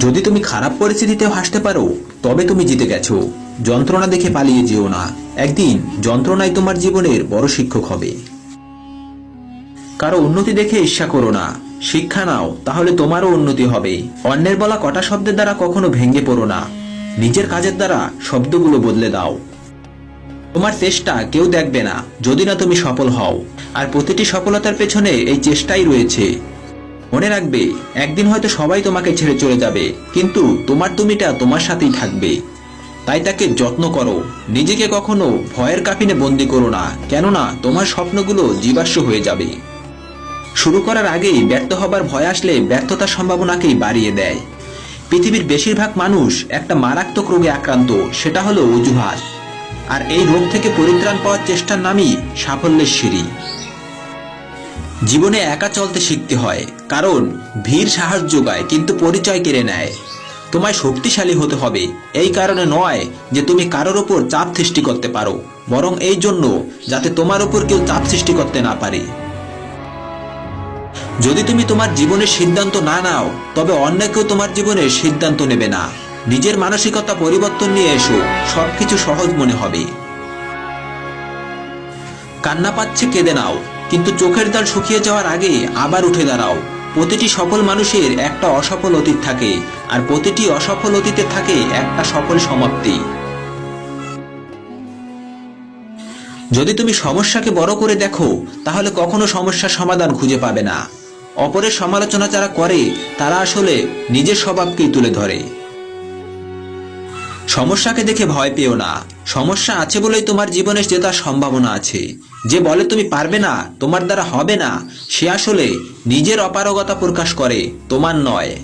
যদি তুমি খারাপ পরিস্থিতিতেও হাসতে পারো, তবে তুমি জিতে গেছো। যন্ত্রণা দেখে পালিয়ে যেও না। একদিন যন্ত্রণাই তোমার জীবনের বড় শিক্ষক হবে। কারও উন্নতি দেখে ঈর্ষা করো না। শিক্ষা নাও, তাহলে তোমারও উন্নতি হবে। অন্যের বলা কটা শব্দের দ্বারা কখনো ভেঙে পড়ো না। নিজের কাজের দ্বারা শব্দগুলো বদলে দাও। তোমার চেষ্টা কেউ দেখবে না, যদি না তুমি সফল হও। আর প্রতিটি সফলতার পেছনে এই চেষ্টাই রয়েছে। মনে রাখবে, একদিন হয়তো সবাই তোমাকে ছেড়ে চলে যাবে, কিন্তু তোমার তুমিটা তোমার সাথেই থাকবে। তাই তাকে যত্ন করো, নিজেকে কখনো ভয়ের কাপিনে বন্দি করো না, কেননা তোমার স্বপ্নগুলো জীবাশ্ম হয়ে যাবে। শুরু করার আগেই ব্যর্থ হবার ভয় আসলে ব্যর্থতার সম্ভাবনাকেই বাড়িয়ে দেয়। পৃথিবীর বেশিরভাগ মানুষ একটা মারাত্মক রোগে আক্রান্ত, সেটা হলো অজুহাত। আর এই রোগ থেকে পরিত্রাণ পাওয়ার চেষ্টার নামই সাফল্যের সিঁড়ি। জীবনে একা চলতে শিখতে হয়, কারণ ভিড় সাহস যোগায়, কিন্তু পরিচয় কেড়ে নেয়। তোমায় শক্তিশালী হতে হবে, এই কারণে নয় যে তুমি কারোর ওপর চাপ সৃষ্টি করতে পারো, বরং এই জন্য যাতে তোমার ওপর কেউ চাপ সৃষ্টি করতে না পারে। যদি তুমি তোমার জীবনের সিদ্ধান্ত না নাও, তবে অন্য কেউ তোমার জীবনের সিদ্ধান্ত নেবে না। নিজের মানসিকতা পরিবর্তন নিয়ে এসো, সবকিছু সহজ মনে হবে। কান্না পাচ্ছে, কেঁদে নাও। কিন্তু চোখের জল শুকিয়ে যাওয়ার আগে আবার উঠে দাঁড়াও। প্রতিটি সফল মানুষের একটা অসফল অতীত থাকে, আর প্রতিটি অসফল অতীতে থাকে একটা সফল সমাপ্তি। যদি তুমি সমস্যাকে বড় করে দেখো, তাহলে কখনো সমস্যার সমাধান খুঁজে পাবে না। অপরের সমালোচনা যারা করে, তারা আসলে নিজের স্বভাবকেই তুলে ধরে। সমস্যাকে দেখে ভয় পেও না। সমস্যা আছে বলেই তোমার জীবনে জেতার সম্ভাবনা আছে। যে বলে তুমি পারবে না, তোমার দ্বারা হবে না, সে আসলে নিজের অপারগতা প্রকাশ করে, তোমার নয়।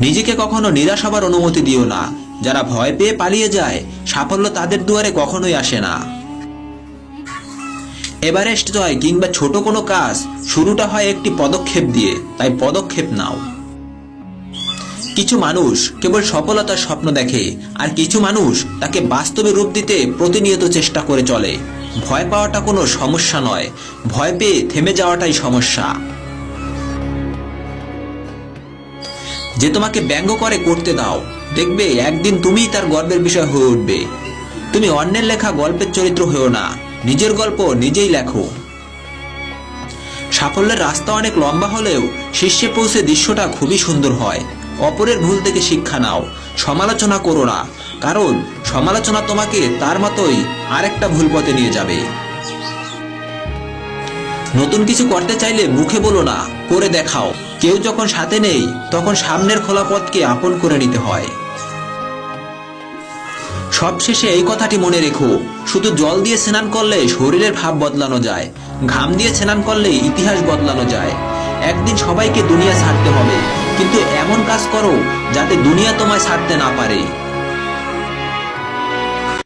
নিজেকে কখনো নিরাশ হবার অনুমতি দিও না। যারা ভয় পেয়ে পালিয়ে যায়, সাফল্য তাদের দুয়ারে কখনোই আসে না। এভারেস্ট জয় কিংবা ছোট কোনো কাজ, শুরুটা হয় একটি পদক্ষেপ দিয়ে, তাই পদক্ষেপ নাও। কিছু মানুষ কেবল সফলতার স্বপ্ন দেখে, আর কিছু মানুষ তাকে বাস্তবে রূপ দিতে প্রতিনিয়ত চেষ্টা করে চলে। ভয় পাওয়াটা কোনো সমস্যা নয়, ভয় পেয়ে থেমে যাওয়াটাই সমস্যা। যে তোমাকে ব্যঙ্গ করে, করতে দাও। দেখবে একদিন তুমিই তার গর্বের বিষয় হয়ে উঠবে। তুমি অন্যের লেখা গল্পের চরিত্র হয়েও না, নিজের গল্প নিজেই লেখো। সাফল্যের রাস্তা অনেক লম্বা হলেও শীর্ষে পৌঁছে দৃশ্যটা খুবই সুন্দর হয়। অপরের ভুল থেকে শিক্ষা নাও। সমালোচনা করো না। কারণ সমালোচনা তোমাকে তার মতোই আরেকটা ভুল পথে নিয়ে যাবে। নতুন কিছু করতে চাইলে মুখে বলো না, করে দেখাও। কেউ যখন সাথে নেই, তখন সামনের খোলা পথকে আপন করে নিতে হয়। সবশেষে এই কথাটি মনে রেখো, শুধু জল দিয়ে স্নান করলে শরীরের ভাব বদলানো যায়, ঘাম দিয়ে স্নান করলে ইতিহাস বদলানো যায়। একদিন সবাইকে দুনিয়া ছাড়তে হবে। কিন্তু এমন কাজ করো যাতে দুনিয়া তোমায় ছাড়তে না পারে।